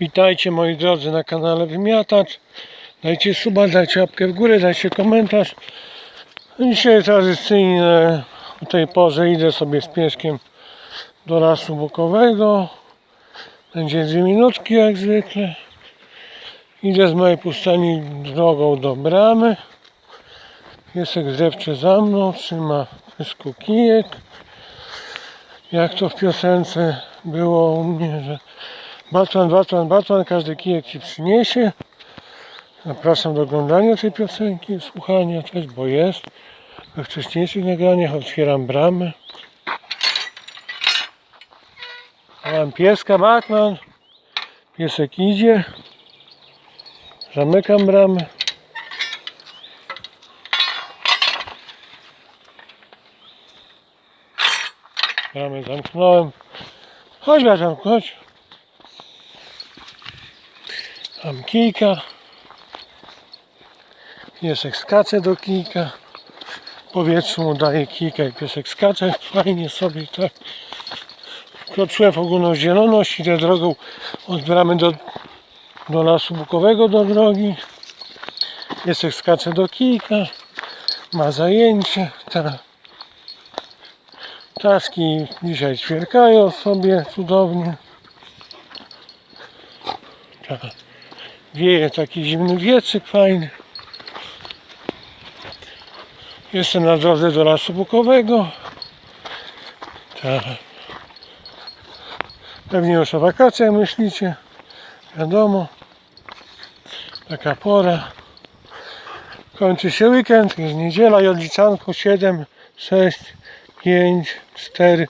Witajcie moi drodzy na kanale Wymiatacz. Dajcie suba, dajcie łapkę w górę, dajcie komentarz. Dzisiaj tradycyjnie o tej porze idę sobie z pieskiem do lasu bukowego. Będzie dwie minutki jak zwykle. Idę z mojej pustani drogą do bramy. Piesek drepcze za mną, trzyma pysku kijek. Jak to w piosence było u mnie, że Batman, Batman, Batman, każdy kijek ci przyniesie. Zapraszam do oglądania tej piosenki, słuchania też, bo jest. We wcześniejszych nagraniach otwieram bramę. Mam pieska Batman. Piesek idzie. Zamykam bramę. Bramę zamknąłem. Chodź Batman, chodź. Mam kijka. Piesek skacze do kijka. Powietrzu daje kijka i piesek skacze fajnie sobie tak. Kroczyłem ogólną zieloność, idę drogą od do, do lasu bukowego do drogi. Piesek skacze do kijka. Ma zajęcie. Tak. Ptaszki dzisiaj ćwierkają sobie cudownie. Tak. Wieje taki zimny wietrzyk fajny. Jestem na drodze do lasu bukowego. Tak. Pewnie już o wakacjach myślicie. Wiadomo. Taka pora. Kończy się weekend, jest niedziela i odliczanko 7, 6, 5, 4,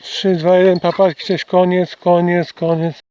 3, 2, 1, papatki, cześć, koniec, koniec, koniec.